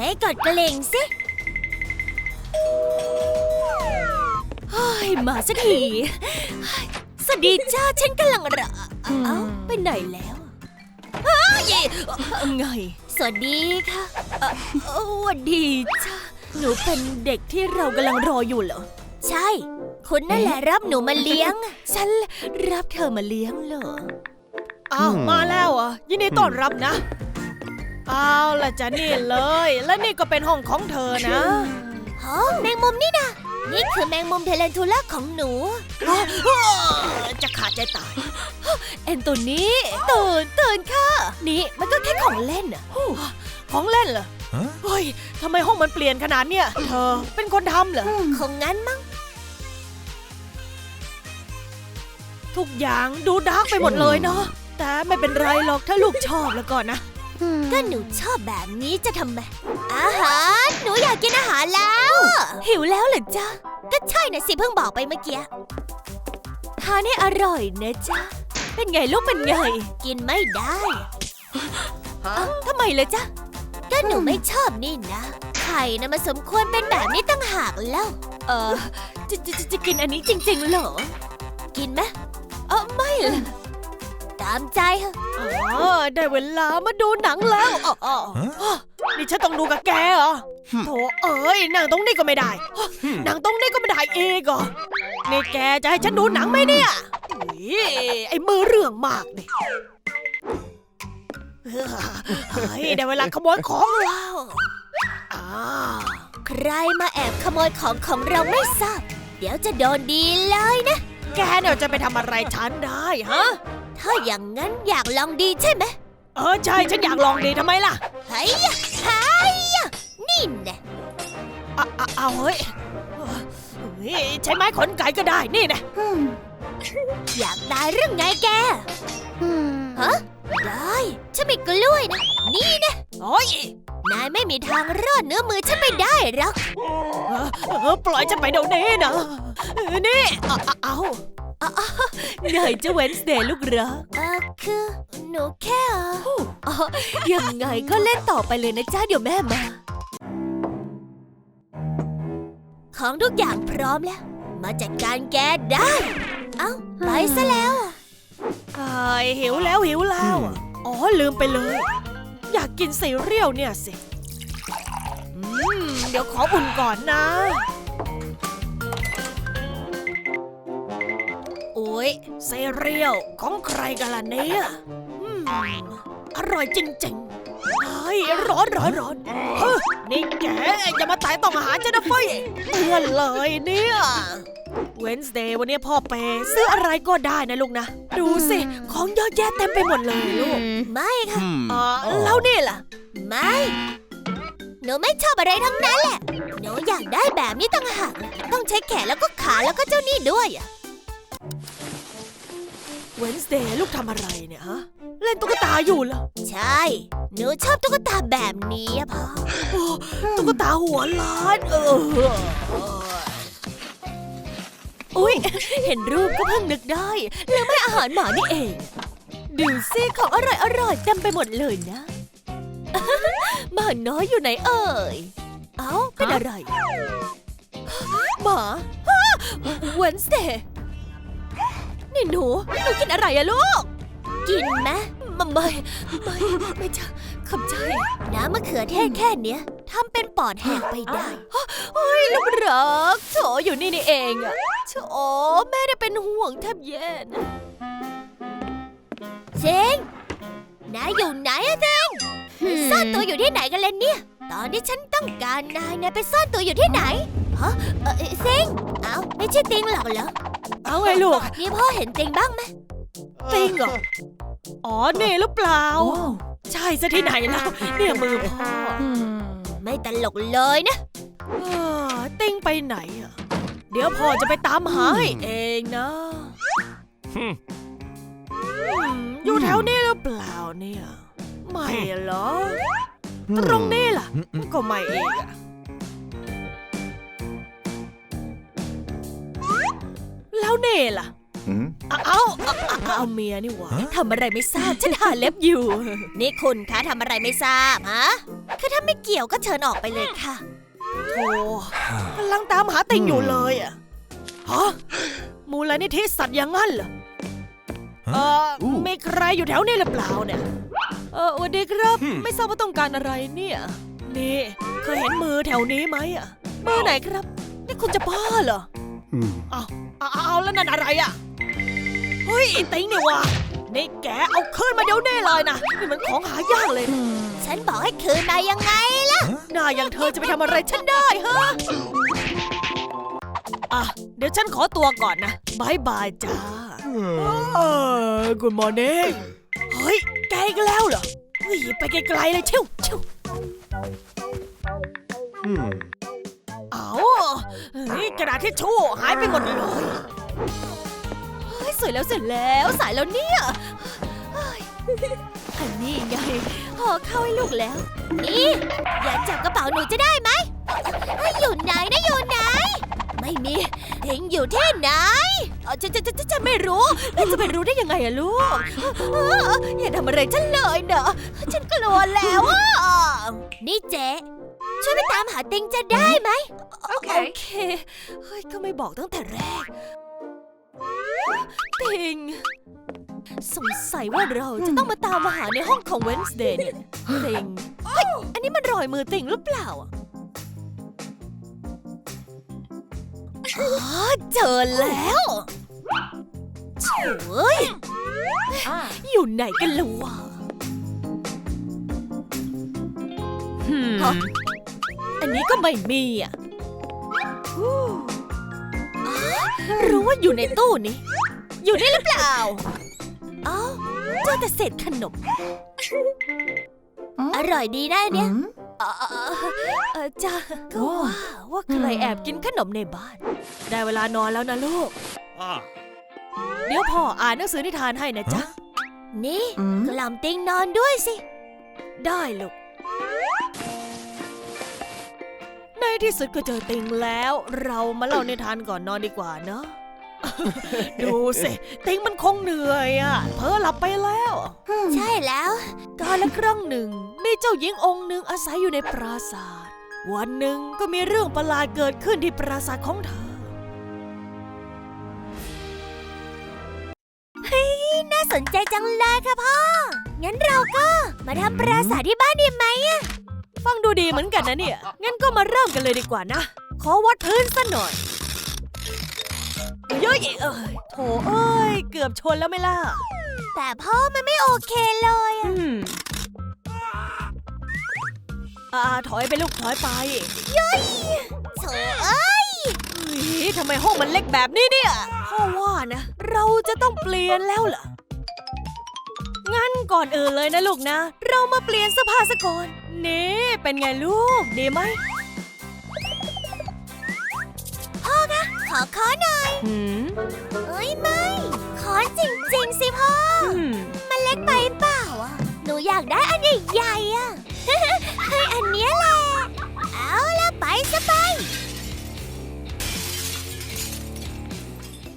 ไปกดกระเลงสิเฮ้ยมาสักทีเฮ้ยสวัสดีจ้าฉันกำลังรอเอ้าไปไหนแล้วเฮ้ยไง สวัสดีค่ะเอ่อเอ่อสวัสดีจ้าหนูเป็นเด็กที่เรากำลังรออยู่เหรอ ใช่ คุณนั่นแหละรับหนูมาเลี้ยง ฉันรับเธอมาเลี้ยงเหรอ อ้าว มาแล้วเหรอะยินดีต้อนรับนะ เอาละจ้ะนี่เลย และนี่ก็เป็นห้องของเธอนะ ฮะแมงมุมนี่นะ นี่คือแมงมุมเทเลนทูล่าของหนู จะขาดใจตาย เอ็นตัวนี้ตื่นตื่นค่ะ นี่มันก็แค่ของเล่นอะของเล่นเหรอฮะเฮ้ยทำไมห้องมันเปลี่ยนขนาดเนี้ยเธอเป็นคนทำเหรอ คงงั้นมั้ง ทุกอย่างดูดาร์กไปหมดเลยเนาะแต่ไม่เป็นไรหรอกถ้าลูกชอบแล้วก่อนนะ ก็หนูชอบแบบนี้จะทำไม อาหาร หนูอยากกินอาหารแล้ว หิวแล้วเหรอจ๊ะ ก็ใช่นะสิเพิ่งบอกไปเมื่อกี้ ทานให้อร่อยนะจ๊ะ เป็นไงลูกเป็นไง กินไม่ได้เอ้าทำไมเลยจ๊ะ ก็หนูไม่ชอบนี่นะ ไข่นะมันสมควรเป็นแบบนี้ตั้งหากแล้ว เออจะจะจะจะกินอันนี้จริง ๆ เหรอ กินไหมเออไม่ล่ะ ตามใจเถอะอ๋อได้เวลามาดูหนังแล้วอ๋ออ๋อฮะนี่ฉันต้องดูกับแกเหรอโถเอ้ยนั่งตรงนี้ก็ไม่ได้ นั่งตรงนี้ก็ไม่ได้อีกเหรอนี่แกจะให้ฉันดูหนังไหมเนี่ยอุ๊ยไอ้มือเรื่องมากนี่เฮ้ยได้เวลาขโมยของแล้วอ่าใครมาแอบขโมยของของเราไม่ทราบ เดี๋ยวจะโดนดีเลยนะ แกเนี่ยจะไปทำอะไรฉันได้ฮะ ถ้าอย่างนั้นอยากลองดีใช่ไหมเออใช่ฉันอยากลองดีทำไมล่ะเฮ้ยยะเฮ้ยยะนี่แน่อะอะเอาเฮ้ยเฮ้ยใช้ไม้ขนไก่ก็ได้นี่นะอยากตายเรื่องไงแกฮะได้ฉันมีกล้วยนะ นี่นะโอ้ยนายไม่มีทางรอดเนื้อมือฉันไปได้หรอกเออเออปล่อยฉันไปเดี๋ยวนี้นะเออนี่เอา เอาเอาไงจะเวนสเดย์ลูกรักเออคือหนูแค่อ๋อยังไงก็เล่นต่อไปเลยนะจ้าเดี๋ยวแม่มา ของทุกอย่างพร้อมแล้ว มาจัดการแกได้ เอ้า ไปซะแล้วอะเอ้ยหิวแล้วหิวแล้วอะอ๋อ ลืมไปเลย อยากกินซีเรียลเนี่ยสิอืมเดี๋ยวขออุ่นก่อนนะ โอ้ยซีเรียลของใครกันล่ะเนี่ยอืมอร่อยจริงๆเฮ้ยร้อนร้อนร้อนเฮ้ยนี่แกอย่ามาแตะต้องอาหารฉันนะเฟ้ยเตือนเลยเนี่ยเวนส์เดย์วันนี้พ่อเปย์ซื้ออะไรก็ได้นะลูกนะ ดูสิ ของเยอะแยะเต็มไปหมดเลยลูก ไม่ค่ะอ๋อแล้วนี่ล่ะ ไม่ หนูไม่ชอบอะไรทั้งนั้นแหละ หนูอยากได้แบบนี้ต่างหากต้องใช้แขนแล้วก็ขาแล้วก็เจ้านี่ด้วยอะ เวนส์เดย์ลูกทำอะไรเนี่ยฮะ เล่นตุ๊กตาอยู่เหรอ ใช่ หนูชอบตุ๊กตาแบบนี้อะพ่อ โอ้ตุ๊กตาหัวล้านเอออุ๊ยเห็นรูปก็เพิ่งนึกได้ แล้วไม่อาหารหมานี่เอง ดูสิของอร่อยอร่อยๆเต็มไปหมดเลยนะหมาน้อยอยู่ไหนเอ่ย เอ้า เป็นอะไร หมาเวนสเดย์ นี่หนู หนูกินอะไรอะลูก กินไหมไม่ไม่ไม่ไม่จะขอบใจ น้ำมะเขือเทศแค่เนี้ยทำเป็นปอดแหกไปได้ เฮ้ยลูกรักโถอยู่นี่นี่เองอะโถแม่ได้เป็นห่วงแทบแย่นะเจงนายอยู่ไหนอะเจงซ่อนตัวอยู่ที่ไหนกันเลยเนี่ย ตอนที่ฉันต้องการนายนายไปซ่อนตัวอยู่ที่ไหนฮะเออเอ่อเซงเอ้าไม่ใช่ติงหรอกเหรอ เอาไงลูก นี่พ่อเห็นติงบ้างไหมจริงเหรอ อ๋อนี่หรือเปล่า ใช่ซะที่ไหนแล้วเนี่ยมือพ่อไม่ตลกเลยนะเออติ้งไปไหนอะ เดี๋ยวพ่อจะไปตามหาให้เองนะฮึ่มอืมอยู่แถวนี้หรือเปล่าเนี่ย ไม่เหรอ ตรงนี้ล่ะ ก็ไม่เองอะ แล้วเน่ล่ะหืมเอาเอาเอาเอาเอาเมียนี่หว่าฮะทำอะไรไม่ทราบฉันหาเล็บอยู่ นี่คุณคะทำอะไรไม่ทราบฮะคือถ้าไม่เกี่ยวก็เชิญออกไปเลยค่ะโธ่กำลังตามหาติงอยู่เลยอะฮะมูลนิธิสัตว์อย่างงั้นเหรอเออมีใครอยู่แถวนี้หรือเปล่าเนี่ยเออสวัสดีครับไม่ทราบว่าต้องการอะไรเนี่ย นี่เคยเห็นมือแถวนี้ไหมอะมือไหนครับ นี่คุณจะบ้าเหรอ Hmm. เอาเอา เอาแล้วนั่นอะไรอะเฮ้ยไอ้ติงนี่วะนี่แกเอาคืนมาเดี๋ยวนี้เลยนะ นี่มันของหายากเลยนะฉันบอกให้คืนนายยังไงล่ะ หน้าอย่างเธอจะไปทำอะไรฉันได้ฮะ อะ เดี๋ยวฉันขอตัวก่อนนะบายบายจ้าเออ good morning เฮ้ย แกอีกแล้วเหรอเฮ้ยไปไกลๆเลยชิวชิว Hmm. กระดาษทิชชู่หายไปหมดเลยเฮ้ยสวยแล้วเสร็จแล้วสายแล้วเนี่ยเฮ้ยอันนี้ไงห่อข้าให้ลูกแล้ว นี่ อย่าจับกระเป๋าหนูจะได้ไหมเฮ้ยอยู่ไหนนะอยู่ไหน ไม่มีทิ้งอยู่ที่ไหนเอ๋อจะจะจะจะไม่รู้แล้วจะไปรู้ได้ยังไงอะลูกเอออย่าทำอะไรฉันเลยเนอะฉันกลัวแล้วอะนี่เจ๊ ช่วยไปตามหาติงจะได้ไหมโอเคโอเค เฮ้ย ก็ไม่บอกตั้งแต่แรก ติง สงสัยว่าเราจะต้องมาตามมาหาในห้องของเวนส์เดย์เนี่ยติง เฮ้ย อันนี้มันรอยมือติงหรือเปล่าอะอ๋อเจอแล้วโถ่ยอยู่ไหนกันล่ะวะฮะ อันนี้ก็ไม่มีอะอ๋อรู้ว่าอยู่ในตู้นี้ อยู่นี่หรือเปล่าเอ้าเจอแต่เศษขนม อร่อยดีนะอันเนี่ยเออเออเออจ้าก็ว่าว่าใครแอบกินขนมในบ้าน ได้เวลานอนแล้วนะลูก เดี๋ยวพ่ออ่านหนังสือนิทานให้นะจ๊ะ นี่กล่อมติงนอนด้วยสิ ได้ลูก ในที่สุดก็เจอติงแล้ว เรามาเล่านิทานก่อนนอนดีกว่าเนอะดูสิติงมันคงเหนื่อยอะ เพ้อหลับไปแล้ว ใช่แล้วกาละครั้งหนึ่ง มีเจ้าหญิงองค์หนึ่งอาศัยอยู่ในปราสาท วันหนึ่งก็มีเรื่องประหลาดเกิดขึ้นที่ปราสาทของเธอน่าสนใจจังเลยค่ะพ่อ งั้นเราก็มาทำปราสาทที่บ้านดีไหมอะ ฟังดูดีเหมือนกันนะเนี่ย งั้นก็มาเริ่มกันเลยดีกว่านะ ขอวัดพื้นซะหน่อยเย้ยเอ้ยโถเอ้ย เกือบชนแล้วไหม่ล่ะ แต่พ่อมันไม่โอเคเลยอะอ่าถอยไปลูกถอยไปโถเอ้ยเฮ้ยทำไมห้องมันเล็กแบบนี้เนี่ยพ่อว่านะ เราจะต้องเปลี่ยนแล้วล่ะ งั้นก่อนอื่นเลยนะลูกนะ เรามาเปลี่ยนเสื้อผ้าซะก่อน นี่เป็นไงลูก ดีไหมขอขอหน่อย หืมเอ้ยไม่ ขอจริง ๆ สิพ่อ อืมมันเล็กไปเปล่าอะ หนูอยากได้อันใหญ่ๆอะ ให้อันเนี้ยแหละ เอาละไปซะไป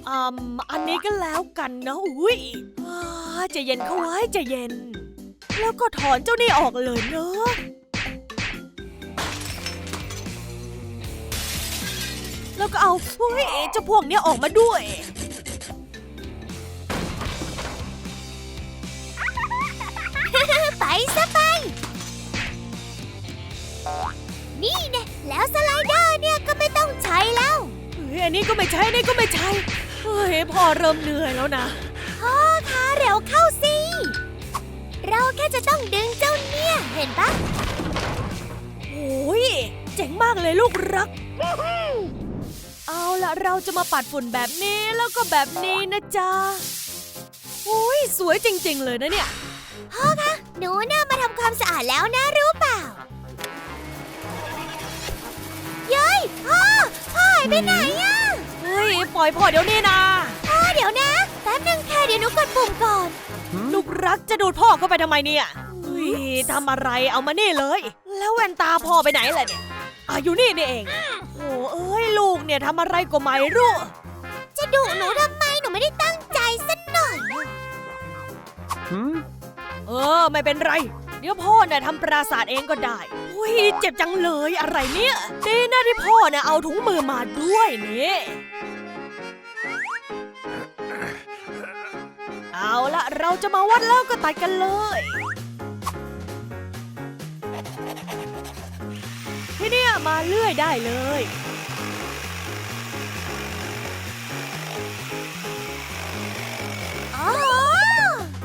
อืมอันนี้ก็แล้วกันนะอุ้ยอ่า ใจะเย็นเข้าไว้ใจะเย็น แล้วก็ถอนเจ้านี่ออกเลยเนอะแล้วก็เอาเฮ้ยเจ้าพวกเนี้ยออกมาด้วย ไปซะไป นี่เนี่ยแล้วสไลเดอร์เนี่ยก็ไม่ต้องใช้แล้ว เฮ้ยอันนี้ก็ไม่ใช่อันนี้ก็ไม่ใช่ เฮ้ยพ่อเริ่มเหนื่อยแล้วนะ พ่อคะเร็วเข้าสิ เราแค่จะต้องดึงเจ้าเนี่ยเห็นปะโอ้ยเจ๋งมากเลยลูกรัก เอาละเราจะมาปัดฝุ่นแบบนี้แล้วก็แบบนี้นะจ๊ะโอ้ยสวยจริง ๆ เลยนะเนี่ย พ่อคะ หนูน่ามาทำความสะอาดแล้วนะรู้เปล่า เย้ยพ่อ พ่อหายไปไหนอะเฮ้ย ปล่อยพ่อเดี๋ยวนี้นะ พ่อเดี๋ยวนะ ป๊บนึงค่ะเดี๋ยวหนูกดปุ่มก่อน ลูกรักจะดูดพ่อเข้าไปทำไมเนี่ยเฮ้ยทำอะไรเอามานี่เลย แล้วแว่นตาพ่อไปไหนล่ะเนี่ยอะอยู่นี่นี่เองโอ้เอ้ยลูกเนี่ยทำอะไรก็ไม่รู้ จะดุหนูทำไมหนูไม่ได้ตั้งใจสักหน่อยอะ Hmm. เออ ไม่เป็นไร เดี๋ยวพ่อน่ะทำปราสาทเองก็ได้อุ้ยเจ็บจังเลยอะไรเนี่ยดีนะที่พ่อน่ะเอาถุงมือมาด้วยนี่ เอาละเราจะมาวัดแล้วก็ตัดกันเลยที่เนี่ยมาเลื่อยได้เลย อ๋อ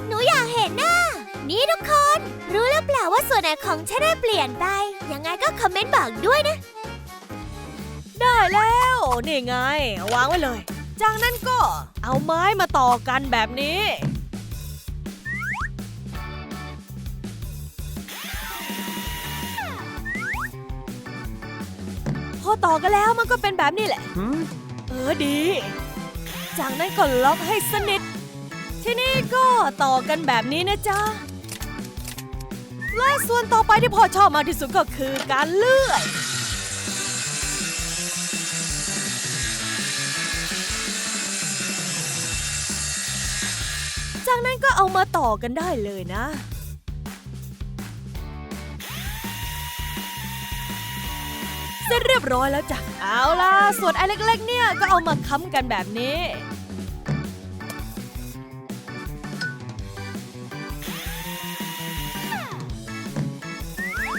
หนูอยากเห็นน่ะนี่ทุกคน รู้หรือเปล่าว่าส่วนไหนของฉันได้เปลี่ยนไป ยังไงก็คอมเมนต์บอกด้วยนะ ได้แล้ว นี่ไง วางไว้เลย จากนั้นก็เอาไม้มาต่อกันแบบนี้ ต่อกันแล้วมันก็เป็นแบบนี้แหละ เออดี จากนั้นก็ล็อกให้สนิท ที่นี่ก็ต่อกันแบบนี้นะจ๊ะ และส่วนต่อไปที่พ่อชอบมากที่สุดก็คือการเลื่อยจากนั้นก็เอามาต่อกันได้เลยนะ เสร็จเรียบร้อยแล้วจ้ะ เอาล่ะ ส่วนไอ้เล็ก ๆ เนี่ยก็เอามาค้ำกันแบบนี้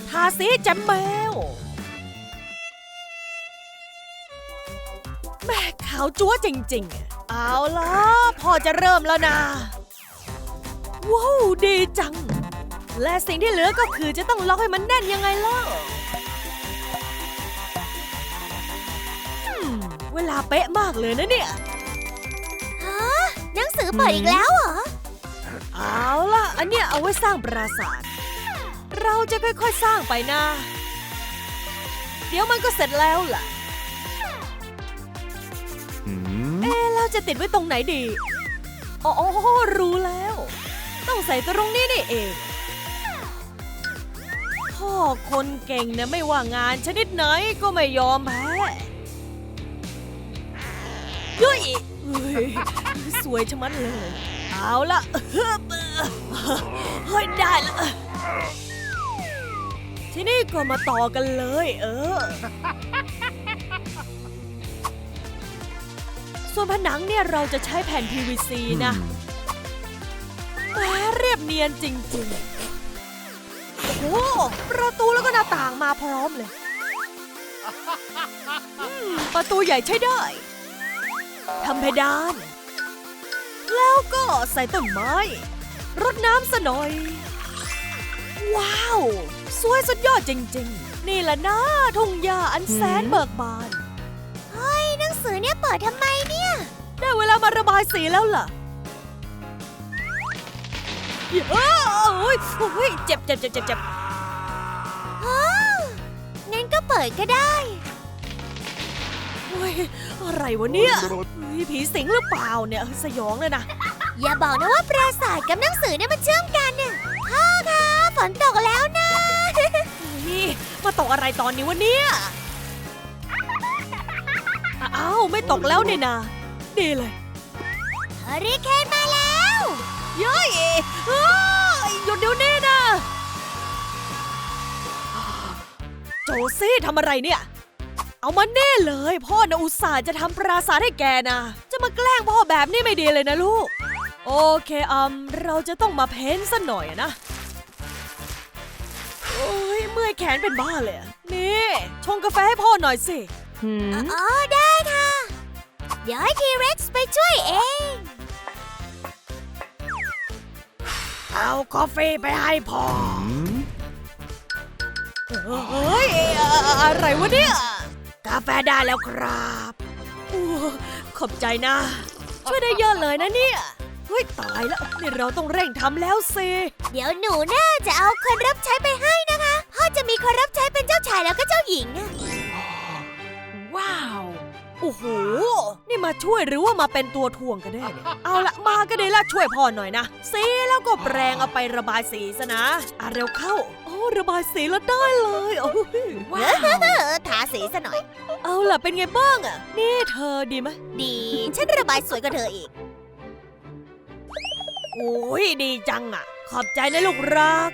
ทาสีแจำแมวแม่ขาวจั๊วจริง ๆ เอาล่ะ พอจะเริ่มแล้วนะ ว้าว ดีจัง และสิ่งที่เหลือก็คือจะต้องล็อกให้มันแน่นยังไงล่ะ เวลาเป๊ะมากเลยนะเนี่ยฮะหนังสือเปิดอีกแล้วเหรอ เอาล่ะ อันเนี้ยเอาไว้สร้างปราสาท เราจะค่อยๆสร้างไปนะ เดี๋ยวมันก็เสร็จแล้วล่ะ เอ๊ะเราจะติดไว้ตรงไหนดีอ๋อรู้แล้ว ต้องใส่ตรงนี้นี่เองพ่อคนเก่งนะไม่ว่างานชนิดไหนก็ไม่ยอมแพ้ ยุ้ยเฮ้ยสวยชะมัดเลย เอาละเฮ้ยได้ละทีนี้ก็มาต่อกันเลย เออ ส่วนผนังเนี่ยเราจะใช้แผ่น PVC นะแหมเรียบเนียนจริงๆ โอ้โหประตูแล้วก็หน้าต่างมาพร้อมเลยอืมประตูใหญ่ใช้ได้ ทำเพดาน แล้วก็ใส่ต้นไม้ รดน้ำสะหน่อย ว้าว สวยสุดยอดจริง ๆ นี่แหละนะทุ่งหญ้าอันแสนเบิกบาน เฮ้ย หนังสือเนี่ยเปิดทำไมเนี่ย ได้เวลามาระบายสีแล้วล่ะเอ้อโอ้ยโอ้ยเจ็บเจ็บเจ็บเจ็บเจ็บอ้าวงั้นก็เปิดก็ได้โอ้ยอะไรวะเนี่ยเฮ้ยผีสิงหรือเปล่าเนี่ยสยองเลยนะ อย่าบอกนะว่าปราสาทกับหนังสือเนี่ยมันเชื่อมกันน่ะพ่อคะฝนตกแล้วนะเฮ้ยมาตกอะไรตอนนี้วะเนี่ยอ้าวไม่ตกแล้วเนี่ยนะดีเลยเฮอริเคนมาแล้วเย้ยเอ้ยหยุดเดี๋ยวนี้นะ โจซี่ทำอะไรเนี่ย เอามาแน่เลย พ่อนะอุตส่าห์จะทำปราสาทให้แกนะ จะมาแกล้งพ่อแบบนี้ไม่ดีเลยนะลูก โอเคอัมเราจะต้องมาเพ้นท์ซะหน่อยอะนะ โอ้ยเมื่อยแขนเป็นบ้าเลยอะนี่ชงกาแฟให้พ่อหน่อยสิอ๋อได้ค่ะ เดี๋ยวให้ทีเร็กซ์ไปช่วยเอง เอากาแฟไปให้พ่อ เฮ้ยอะอะไรวะเนี่ยกาแฟได้แล้วครับโอ้ขอบใจนะ ช่วยได้เยอะเลยนะเนี่ยเฮ้ยตายแล้วนี่เราต้องเร่งทำแล้วสิเดี๋ยวหนูน่าจะเอาคนรับใช้ไปให้นะคะพ่อจะมีคนรับใช้เป็นเจ้าชายแล้วก็เจ้าหญิงอะว้าว โอ้โห นี่มาช่วยหรือว่ามาเป็นตัวถ่วงกันแน่เนี่ย เอาละมาก็ได้ละช่วยพ่อหน่อยนะ สีแล้วก็แปรงเอาไประบายสีซะนะ อะเร็วเข้า โอ้ระบายสีแล้วได้เลยโอ้ยว้าวเออทาสีซะหน่อย เอาล่ะเป็นไงบ้างอะนี่เธอดีไหมดี ฉันระบายสวยกว่าเธออีก โอ้ยดีจังอะขอบใจนะลูกรัก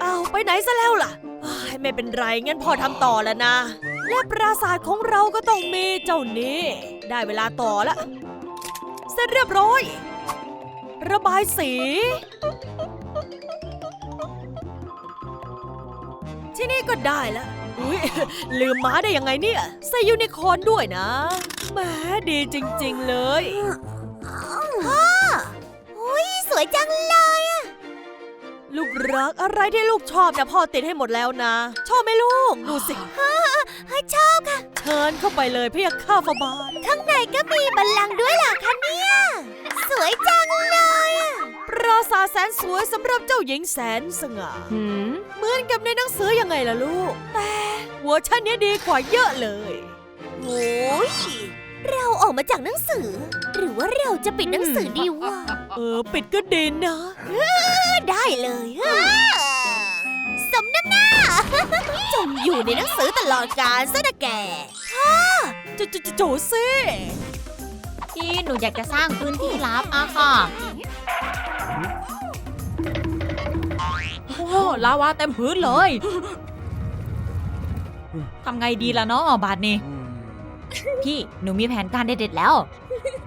เอาวไปไหนซะแล้วล่ะอ้ายไม่เป็นไรงั้นพอทำต่อแล้วนะ และปราสาทของเราก็ต้องมีเจ้านี้ ได้เวลาต่อละ เสร็จเรียบร้อย ระบายสี ที่นี่ก็ได้แล้วอุ้ยลืมม้าได้ยังไงเนี่ย ใส่ยูนิคอร์นด้วยนะแหมดีจริง ๆ เลยอุ้ยสวยจังเลยอะลูกรักอะไรที่ลูกชอบนะพ่อติดให้หมดแล้วนะ ชอบไหมลูก ดูสิ ให้ชอบค่ะ เชิญเข้าไปเลยพี่ข้าฟบาทข้างในก็มีบัลลังก์ด้วยล่ะคะเนี่ย สวยจังเลยอะปราสาทแสนสวยสำหรับเจ้าหญิงแสนสง่าเหมือนกับในหนังสือยังไงล่ะลูก แต่เวอร์ชันเนี้ยดีกว่าเยอะเลย โอ้ยเราออกมาจากหนังสือ หรือว่าเราจะปิดหนังสือดีวะ เออ ปิดก็ดีนะ ได้เลยส มน้ำหน้า จมอยู่ในหนังสือตลอดกาลซะนะแกจะจะจะโจซิพี่หนูอยากจะสร้างพื้นที่ลับอะค่ะ โอ้ลาวาเต็มพื้นเลย ทำไงดีล่ะเนาะบาทนี้พี่หนูมีแผนการเด็ดๆแล้ว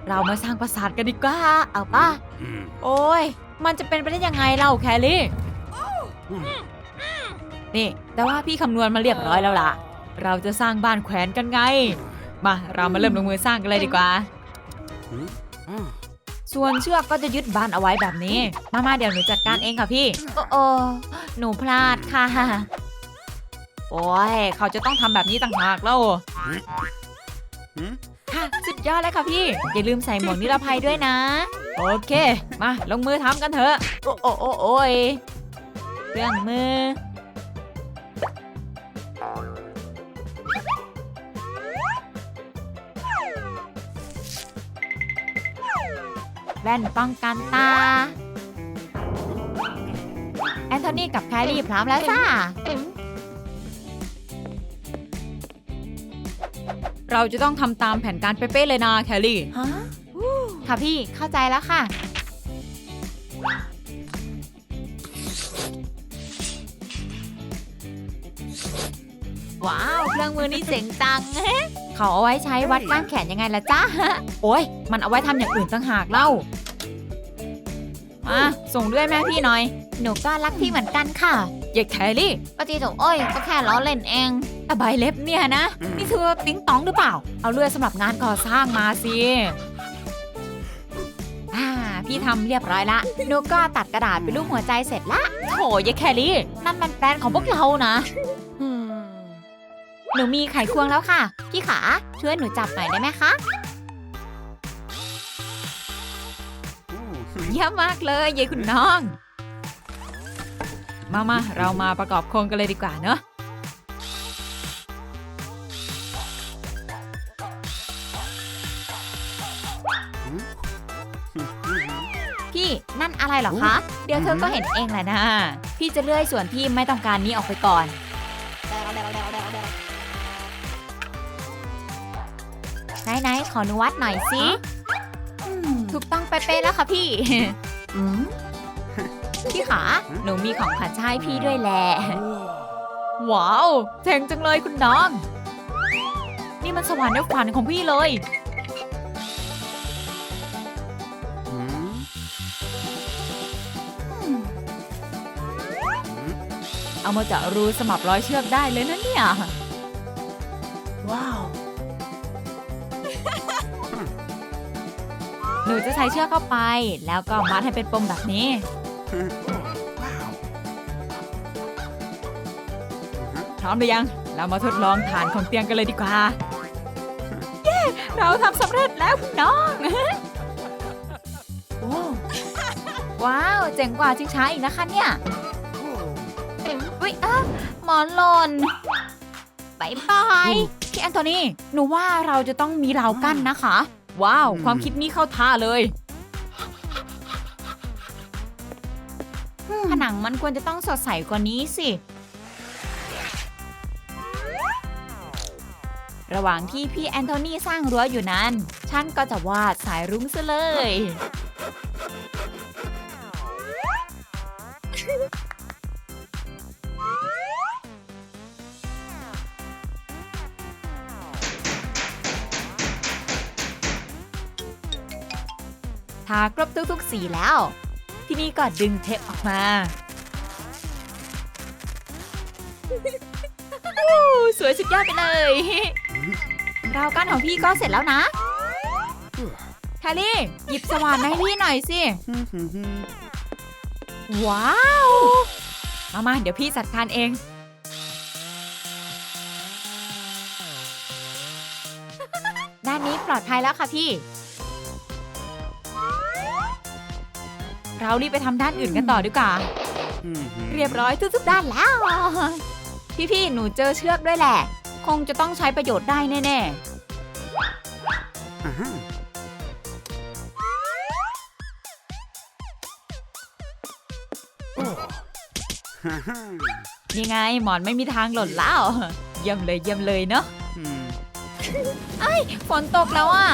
เรามาสร้างปราสาทกันดีกว่า เอาป่ะ โอ้ย มันจะเป็นไปได้ยังไงเล่าแคลรี่ นี่ แต่ว่าพี่คำนวณมาเรียบร้อยแล้วล่ะ เราจะสร้างบ้านแขวนกันไง มาเรามาเริ่มลงมือสร้างกันเลยดีกว่า ส่วนเชือกก็จะยึดบ้านเอาไว้แบบนี้ มามาเดี๋ยวหนูจัดการเองค่ะพี่ โอ้โอหนูพลาดค่ะ โอ้ยเขาจะต้องทำแบบนี้ต่างหากแล้วค่ะสุดยอดเลยค่ะพี่ อย่าลืมใส่หมวกนิรภัยด้วยนะ โอเค มาลงมือทำกันเถอะ โอ้โอ้โอ้โอ้ยเครื่องมือ ว่นป้องกันตา แอนโทนีกับแคลรี่พร้อมแล้วจ้า เราจะต้องทำตามแผนการเป๊ะๆเลยนะแคลรี่ ฮะค่ะพี่เข้าใจแล้วค่ะ ว้าวเครื่องมือนี่เจ๋งจัง เขาเอาไว้ใช้วัดกล้ามแขนยังไงล่ะจ๊ะ โอ้ยมันเอาไว้ทำอย่างอื่นต่างหากเล่า มาส่งด้วยแม่พี่หน่อย หนูก็รักพี่เหมือนกันค่ะอย่าแครี่ปฏิโถโอ้ยก็แค่ล้อเล่นเองอะใบเล็บเนี่ยนะ นี่คือติ๊งตองหรือเปล่า เอาเลื่อยสำหรับงานก่อสร้างมาสิอ่าพี่ทำเรียบร้อยละหนูก็ตัดกระดาษเป็นรูปหัวใจเสร็จละโถยายแครี่ นั่นมันแปลนของพวกเรานะหนูมีไขควงแล้วค่ะ พี่ขาช่วยหนูจับหน่อยได้ไหมคะ เยี่ยมมากเลยยายคุณน้อง มามาเรามาประกอบโครงกันเลยดีกว่าเนอะพี่นั่นอะไรเหรอคะ เดี๋ยวเธอก็เห็นเองแหละนะ พี่จะเลื่อยส่วนที่ไม่ต้องการนี้ออกไปก่อน ไหนๆขออนุวัดหน่อยสิ ถูกต้องเป๊ะๆแล้วค่ะพี่ พี่ขาหนูมีของขวัญจะให้พี่ด้วยแหละ ว้าวเจ๋งจังเลยคุณน้อง นี่มันสวรรค์ในฝันของพี่เลย เอามาเจาะรูสมับร้อยเชือกได้เลยนะเนี่ย นูจะใช้เชือกเข้าไป แล้วก็มัดให้เป็นปมแบบนี้ พร้อมหรือยัง เรามาทดลองฐานของเตียงกันเลยดีกว่า เย้ เราทำสำเร็จแล้วคุณน้องว้าว เจ๋งกว่าชิงช้าอีกนะคะเนี่ยอุ๊ยอะหมอนหล่นบายบายพี่แอนโทนีหนูว่าเราจะต้องมีราวกั้นนะคะ ว้าว ความคิดนี้เข้าท่าเลย ผนังมันควรจะต้องสดใสกว่านี้สิ ระหว่างที่พี่แอนโทนีสร้างรั้วอยู่นั้น ฉันก็จะวาดสายรุ้งซะเลย ทาครบทุกๆสีแล้ว ที่นี่ก็ดึงเทปออกมาสวยสุดยอดไปเลยเรากั้นของพี่ก็เสร็จแล้วนะแฮร์รี่ หยิบสว่านมาให้พี่หน่อยสิ ว้าว มามาเดี๋ยวพี่จัดการเอง ด้านนี้ปลอดภัยแล้วค่ะพี่ เรารีบไปทำด้านอื่นกันต่อดีกว่า เรียบร้อยทุกๆด้านแล้ว พี่ๆ หนูเจอเชือกด้วยแหละ คงจะต้องใช้ประโยชน์ได้แน่ๆนี่ไงหมอนไม่มีทางหล่นแล้วเยี่ยมเลยเยี่ยมเลยเนาะฝนตกแล้วอะ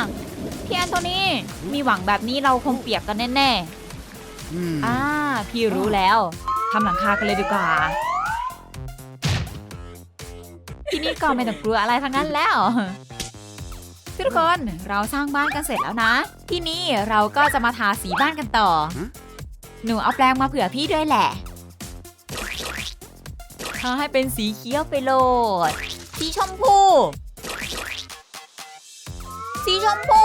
พี่แอนโทนี่มีหวังแบบนี้เราคงเปียกกันแน่ ๆอ่า พี่รู้แล้วทำหลังคากันเลยดีกว่า ที่นี่ก็ไม่ต้องกลัวอะไรทั้งนั้นแล้ว ทุกคนเราสร้างบ้านกันเสร็จแล้วนะ ที่นี่เราก็จะมาทาสีบ้านกันต่อฮะหนูเอาแปรงมาเผื่อพี่ด้วยแหละทาให้เป็นสีเขียวไปโลด สีชมพู สีชมพู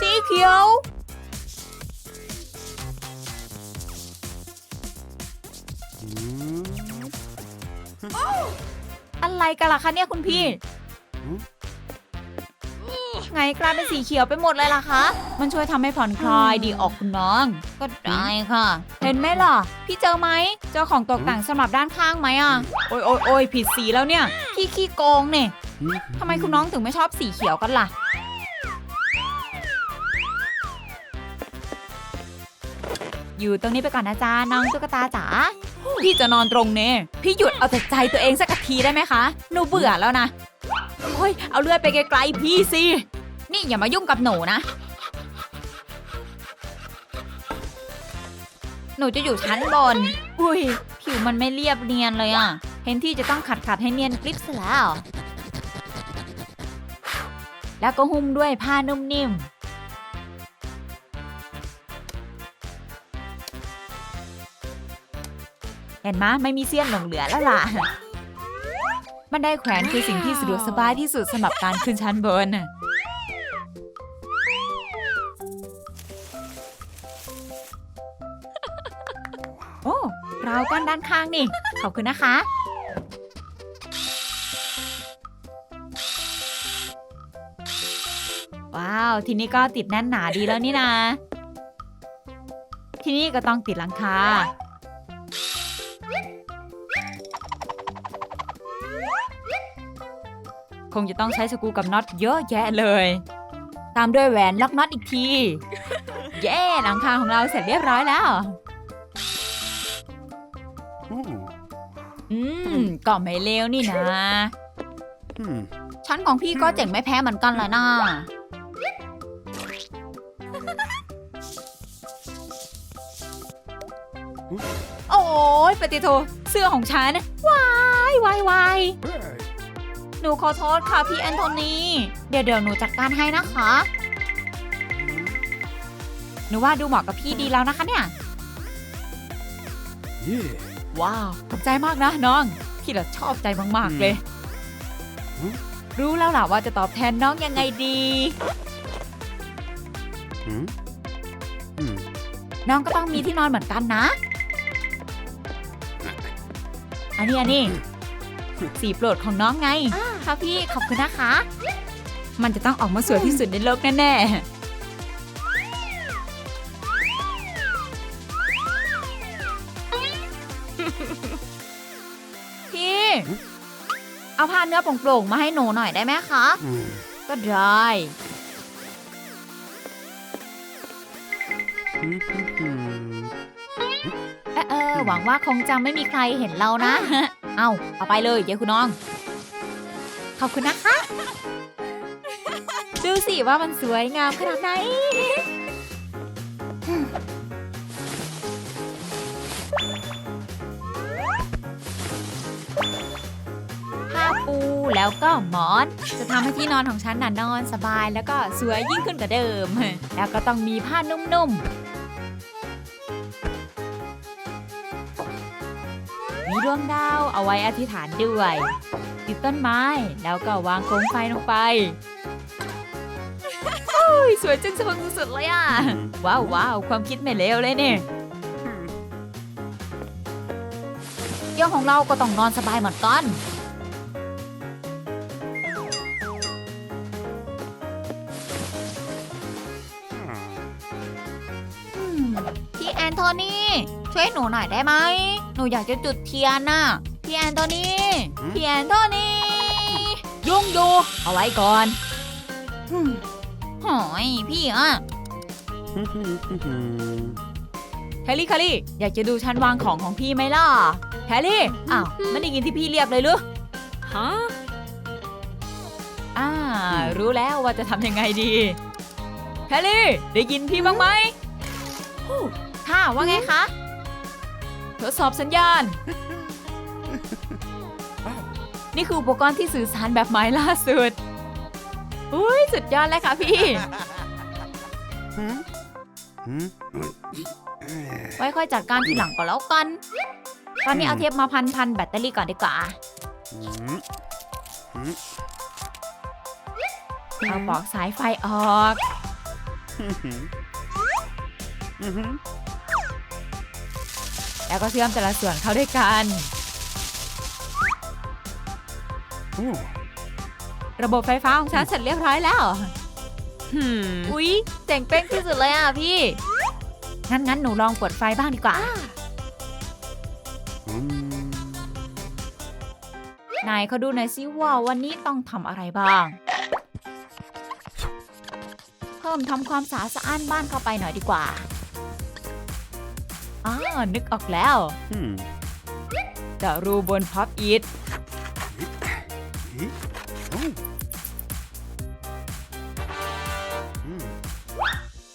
สีเขียว อะไรกันล่ะคะเนี่ยคุณพี่หืมไงกลายเป็นสีเขียวไปหมดเลยล่ะคะ มันช่วยทำให้ผ่อนคลายดีออกคุณน้อง ก็ได้ค่ะ เห็นไหมล่ะ พี่เจอไหม เจอของตกแต่งสำหรับด้านข้างไหมอะ โอ้ยโอ้ยโอ้ยผิดสีแล้วเนี่ยพี่ขี้โกงเนี่ยทำไมคุณน้องถึงไม่ชอบสีเขียวกันล่ะอยู่ตรงนี้ไปก่อนนะจ๊ะน้องตุ๊กตาจ๋า พี่จะนอนตรงเนี้พี่หยุดเอาแต่ใจตัวเองสักทีได้ไหมคะ หนูเบื่อแล้วนะ โอ้ย เอาเลือดไปไกลๆพี่สิ นี่อย่ามายุ่งกับหนูนะ หนูจะอยู่ชั้นบน อุ้ย ผิวมันไม่เรียบเนียนเลยอะเห็นที่จะต้องขัดขัดๆให้เนียนกริบซะแล้ว แล้วก็หุ้มด้วยผ้านุ่มนิ่ม เห็นไหมไม่มีเสี้ยนหลงเหลือแล้วล่ะ บันไดแขวนคือสิ่งที่สะดวกสบายที่สุดสำหรับการขึ้นชั้นบน โอ้ราวกั้นด้านข้างนี่ ขอบคุณนะคะ ว้าว ทีนี้ก็ติดแน่นหนาดีแล้วนี่นะ ทีนี่ก็ต้องติดหลังคา คงจะต้องใช้สกรูกับน็อตเยอะแยะเลย ตามด้วยแหวนล็อกน็อตอีกที เย้หลังคาของเราเสร็จเรียบร้อยแล้ว อืมก็ไม่เลวนี่นะชั้นของพี่ก็เจ๋งไม่แพ้เหมือนกันเลยนะโอ้ยปฏิโทเสื้อของฉันวายวายวาย หนูขอโทษค่ะพี่แอนโทนีเดี๋ยวเดี๋ยวหนูจัดการให้นะคะ หนูว่าดูเหมาะกับพี่ดีแล้วนะคะเนี่ย ว้าวขอบใจมากนะน้อง พี่เราชอบใจมาก ๆ เลยอืมรู้แล้วล่ะว่าจะตอบแทนน้องยังไงดี น้องก็ต้องมีที่นอนเหมือนกันนะ อันนี้อันนี้ สีโปรดของน้องไง ค่ะพี่ขอบคุณนะคะ มันจะต้องออกมาสวยที่สุดในโลกแน่ๆพี่ เอาผ้าเนื้อโปร่งๆมาให้หนูหน่อยได้ไหมคะ ก็ได้เออเออหวังว่าคงจะไม่มีใครเห็นเรานะ เอาเอาไปเลยเดี๋ยคุณน้อง ขอบคุณนะคะ ดูสิว่ามันสวยงามขนาดไหน ผ้าปูแล้วก็หมอน จะทำให้ที่นอนของฉันน่ะนอนสบายแล้วก็สวยยิ่งขึ้นกว่าเดิม แล้วก็ต้องมีผ้านุ่มๆ มีดวงดาวเอาไว้อธิษฐานด้วย ติดต้นไม้แล้วก็วางโคมไฟลงไปโอ้ยสวยจึงสะพรึงสุดๆเลยอะ ว้าวว้าวความคิดไม่เลวเลยเนี่ยเที่ยวของเราก็ต้องนอนสบายเหมือนกัน วยหนูหน่อยได้ไหม หนูอยากจะจุดเทียนน่ะ พี่แอนโทนีหืมพี่แอนโทนียุ่งอยู่เอาไว้ก่อนอืมหอยพี่อะแฮร์รี่คารี่อยากจะดูชั้นวางของของพี่ไหมล่ะ แฮร์รี่ อ้าว ไม่ได้ยินที่พี่เรียกเลยหรือฮะอ่า รู้แล้วว่าจะทำยังไงดี แฮร์รี่ ได้ยินพี่บ้างไหมค่ะว่าไงคะ ทดสอบสัญญาณ นี่คืออุปกรณ์ที่สื่อสารแบบใหม่ล่าสุด อุ้ยสุดยอดเลยค่ะพี่ ไว้ค่อยจัดการทีหลังก็แล้วกัน ตอนนี้เอาเทปมาพันพันๆแบตเตอรี่ก่อนดีกว่า เอาปลอกสายไฟออก แล้วก็เชื่อมแต่ละส่วนเข้าด้วยกัน ระบบไฟฟ้าของฉันเสร็จเรียบร้อยแล้วหืมอุ๊ยเจ๋งเป้งที่สุดเลยอะพี่ งั้นงั้นหนูลองเปิดไฟบ้างดีกว่า นายเขาดูหน่อยสิว่าวันนี้ต้องทำอะไรบ้าง เพิ่มทำความสะอาดสะอ้านบ้านเข้าไปหน่อยดีกว่า อ้านึกออกแล้วจะรูบนพับอีท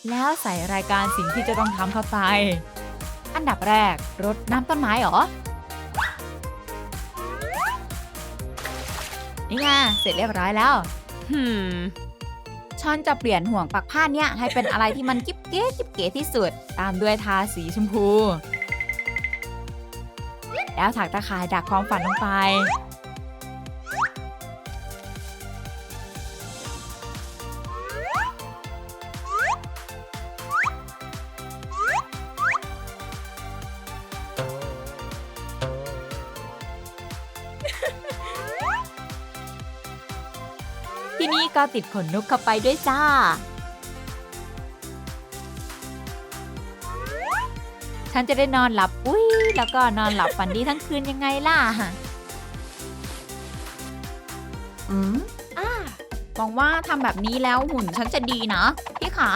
แล้วใส่รายการสิ่งที่จะต้องทำเข้าไป อันดับแรกรดน้ำต้นไม้เหรอ นี่ไงเสร็จเรียบร้อยแล้วหื ฉันจะเปลี่ยนห่วงปักผ้าเนี่ยให้เป็นอะไรที่มันกิ๊บเก๋กิ๊บเก๋ที่สุด ตามด้วยทาสีชมพู แล้วถักตะข่ายดักความฝันลงไป ที่นี่ก็ติดขนนกเข้าไปด้วยจ้า ฉันจะได้นอนหลับ อุ้ยแล้วก็นอนหลับฝันดีทั้งคืนยังไงล่ะ อืมอ่าหวังว่าทำแบบนี้แล้วหุ่นฉันจะดีนะ พี่ขา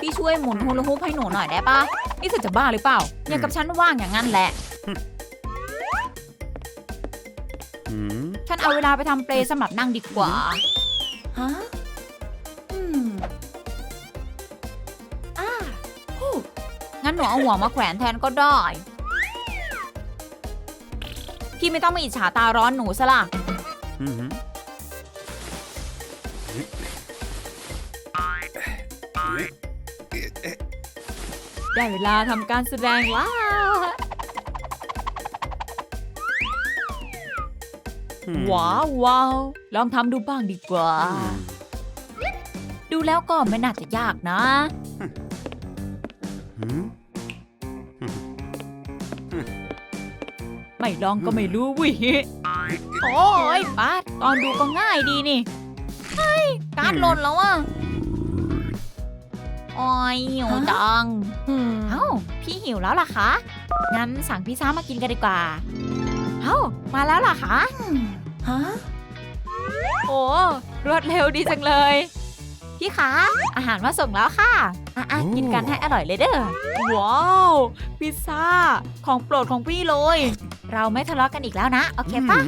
พี่ช่วยหมุนฮูลาฮูปให้หนูหน่อยได้ปะนี่เธอจะบ้าหรือเปล่า อย่างกับฉันว่างอย่างนั้นแหละ ฉันเอาเวลาไปทำเปลสำหรับนั่งดีกว่า ฮะอืมอ่าฮู้งั้นหนูเอาหัวมาแขวนแทนก็ได้ พี่ไม่ต้องมาอิจฉาตาร้อนหนูซะล่ะ ได้เวลาทำการแสดงแล้ว ว้าวว้าวลองทำดูบ้างดีกว่า ดูแล้วก็ไม่น่าจะยากนะ ไม่ลองก็ไม่รู้วิโอ้ยป้าดตอนดูก็ง่ายดีนี่เฮ้ยการดหล่นแล้วอะโอ้ยหิวจังหืมเอ้า พี่หิวแล้วล่ะคะ งั้นสั่งพิซซ่ามากินกันดีกว่า เอ้า มาแล้วล่ะคะ ฮะ โอ้รวดเร็วดีจังเลย พี่คะ อาหารมาส่งแล้วค่ะ อะอะโอ้กินกันให้อร่อยเลยเด้อ ว้าว พิซซ่า ของโปรดของพี่เลย เราไม่ทะเลาะกันอีกแล้วนะ โอเคปะ